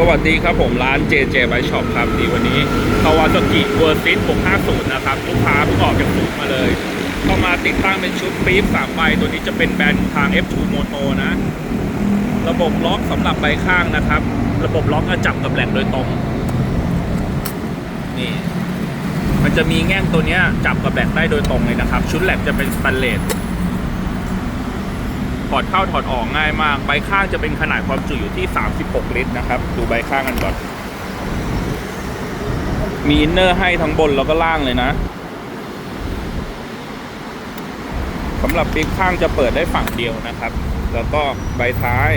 สวัสดีครับผมร้าน JJ Bike Shop ครับดีวันนี้คาวาซากิเวอร์ซิส650 นะครับ ลูกค้าเพิ่งออกจากศูนย์มาเลยเข้ามาติดตั้งเป็นชุดปี๊บ3ใบ ตัวนี้จะเป็นแบรนด์ทาง F2 Moto นะ ระบบล็อกสำหรับใบข้างนะครับ ระบบล็อกจะจับกับแหลกโดยตรง นี่ มันจะมีแง่งตัวนี้จับกับแหลกได้โดยตรงเลยนะครับ ชุดแหลกจะเป็นสแตนเลส อดเข้าถอดออกง่ายมาก ใบข้างจะเป็นขนาดความจุอยู่ที่ 36 ลิตรนะครับ ดูใบข้างกันก่อน มีอินเนอร์ให้ทั้งบนแล้วก็ล่างเลยนะสำหรับปีกข้างจะเปิดได้ฝั่งเดียวนะครับ แล้วก็ใบท้าย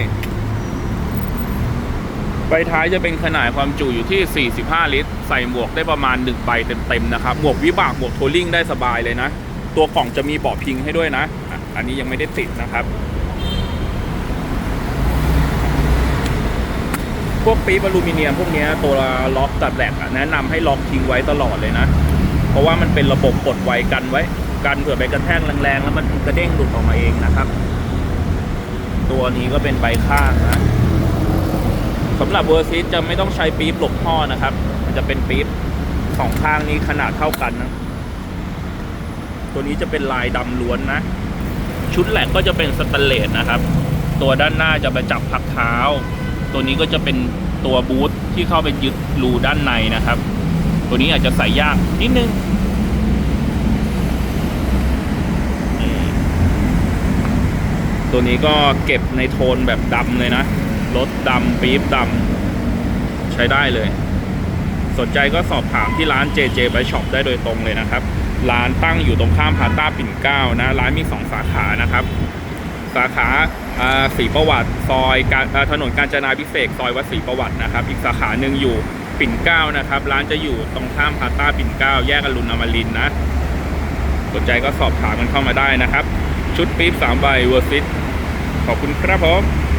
ใบท้ายจะเป็นขนาดความจุอยู่ที่ 45 ลิตร ใส่หมวกได้ประมาณ 1 ใบเต็มๆนะครับ หมวกวิบากหมวกทัวริงได้สบายเลยนะ ตัวกล่องจะมีเบาะพิงให้ด้วยนะ อันนี้ยังไม่ได้ติดนะครับ พวกปี๊บอลูมิเนียมพวกนี้ตัวล็อกตัดแหลกอะแนะนำให้ล็อกทิ้งไว้ตลอดเลยนะ เพราะว่ามันเป็นระบบปลดไวกันไว้ กันเผื่อไปกระแทกแรงๆ แล้วมันกระเด้งหลุดออกมาเองนะครับ ตัวนี้ก็เป็นใบข้างนะสำหรับเวอร์ซิสจะไม่ต้องใช้ปี๊บหลบท่อนะครับ มันจะเป็นปี๊บสองข้างนี้ขนาดเท่ากันนะ ตัวนี้จะเป็นลายดำล้วนนะ ชุดแหลกก็จะเป็นสแตนเลสนะครับ ตัวด้านหน้าจะไปจับพักเท้า ตัวนี้ก็จะเป็นตัวบูทที่เข้าไปยึดรูด้านในนะครับ ตัวนี้อาจจะใส่ยากนิดนึงตัวนี้ก็เก็บในโทนแบบดำเลยนะรถดำปี๊บดำใช้ได้เลย สนใจก็สอบถามที่ร้าน JJ Bike Shop ได้โดยตรงเลยนะครับ ร้านตั้งอยู่ตรงข้ามพาต้าปิ่นเก้านะ ร้านมี 2 สาขานะครับ สาขาศรีประวัติซอยการถนนกาญจนาพิเศษกซอยวัดศรีประวัตินะครับ อีกสาขาหนึ่งอยู่ปิ่นเกล้านะครับ ร้านจะอยู่ตรงข้ามพาต้าปิ่นเกล้าแยกอรุณอมรินนะสนใจก็สอบถามกันเข้ามาได้นะครับ ชุดปี๊บสามใบเวอร์ซิตขอบคุณครับผม